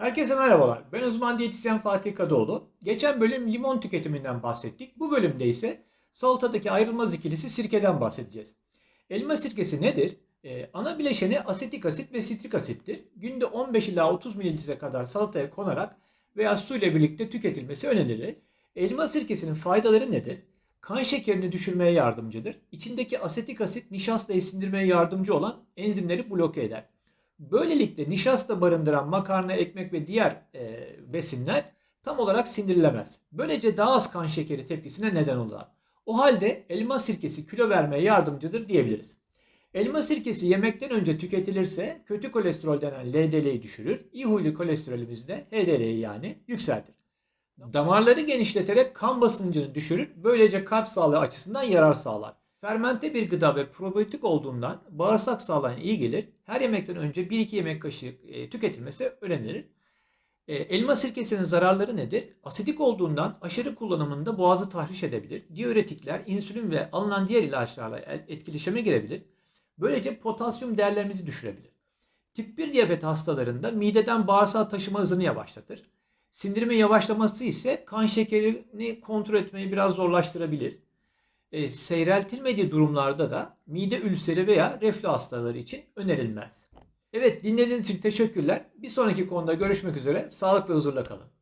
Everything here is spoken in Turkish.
Herkese merhabalar. Ben uzman diyetisyen Fatih Kadıoğlu. Geçen bölüm limon tüketiminden bahsettik. Bu bölümde ise salatadaki ayrılmaz ikilisi sirkeden bahsedeceğiz. Elma sirkesi nedir? Ee, ana bileşeni asetik asit ve sitrik asittir. Günde 15 ila 30 mililitre kadar salataya konarak veya su ile birlikte tüketilmesi önerilir. Elma sirkesinin faydaları nedir? Kan şekerini düşürmeye yardımcıdır. İçindeki asetik asit nişastayı sindirmeye yardımcı olan enzimleri bloke eder. Böylelikle nişasta barındıran makarna, ekmek ve diğer e, besinler tam olarak sindirilemez. Böylece daha az kan şekeri tepkisine neden olur. O halde elma sirkesi kilo vermeye yardımcıdır diyebiliriz. Elma sirkesi yemekten önce tüketilirse kötü kolesterol denen LDL'yi düşürür. İyi huylu kolesterolümüzü de HDL'yi yani yükseltir. Damarları genişleterek kan basıncını düşürür. Böylece kalp sağlığı açısından yarar sağlar. Fermente bir gıda ve probiyotik olduğundan bağırsak sağlığına iyi gelir. Her yemekten önce 1-2 yemek kaşığı e, tüketilmesi önerilir. E, elma sirkesinin zararları nedir? Asidik olduğundan aşırı kullanımında boğazı tahriş edebilir. Diüretikler, insülin ve alınan diğer ilaçlarla etkileşime girebilir. Böylece potasyum değerlerimizi düşürebilir. Tip 1 diyabet hastalarında mideden bağırsağa taşıma hızını yavaşlatır. Sindirime yavaşlaması ise kan şekerini kontrol etmeyi biraz zorlaştırabilir. E, seyreltilmediği durumlarda da mide ülseri veya reflü hastaları için önerilmez. Evet dinlediğiniz için teşekkürler. Bir sonraki konuda görüşmek üzere. Sağlık ve huzurla kalın.